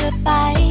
ธอไป